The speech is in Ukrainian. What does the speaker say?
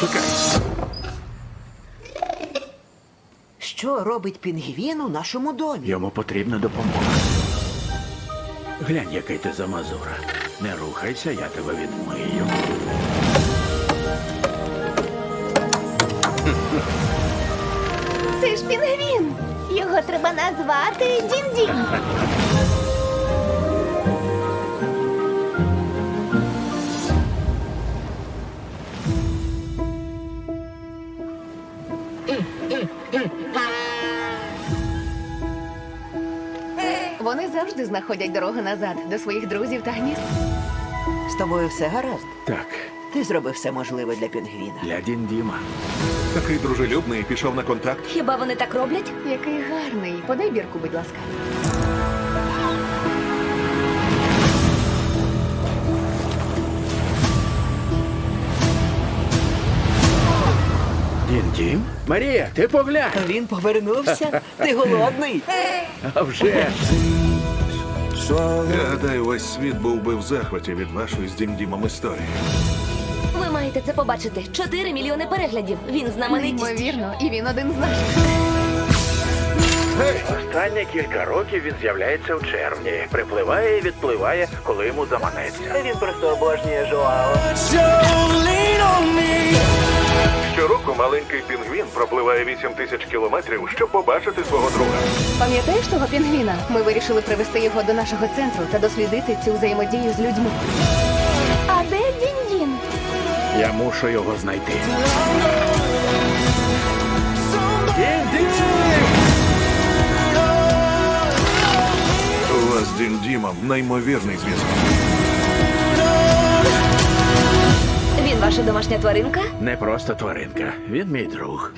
Чекай. Що робить пінгвін у нашому домі? Йому потрібна допомога. Глянь, який ти замазура. Не рухайся, я тебе відмию. Це ж пінгвін. Його треба назвати Дін-Дін. Вони завжди знаходять дорогу назад до своїх друзів та гнізд. З тобою все гаразд. Так, Ти зробив все можливе для пінгвіна. для Діндіма. Такий дружелюбний пішов на контакт. Хіба вони так роблять? Який гарний. Подай бірку, будь ласка. Діндім? Марія, ти поглянь! Він повернувся. Ти голодний. А вже! Я гадаю, весь світ був би в захваті від вашої з Дім-Дімом історії. Ви маєте це побачити. Чотири мільйони переглядів. Він знаменитість. Неймовірно, і він один з наших. Останні кілька років він з'являється в червні. Припливає і відпливає, коли йому заманеться. Він просто обожнює Жоао. Маленький пінгвін пропливає 8 тисяч кілометрів, щоб побачити свого друга. Пам'ятаєш того пінгвіна? Ми вирішили привести його до нашого центру та дослідити цю взаємодію з людьми. А де Дін-Дін? Я мушу його знайти. У вас з Дім-Дімом неймовірний зв'язок. Він ваша домашня тваринка? Не просто тваринка, він мій друг.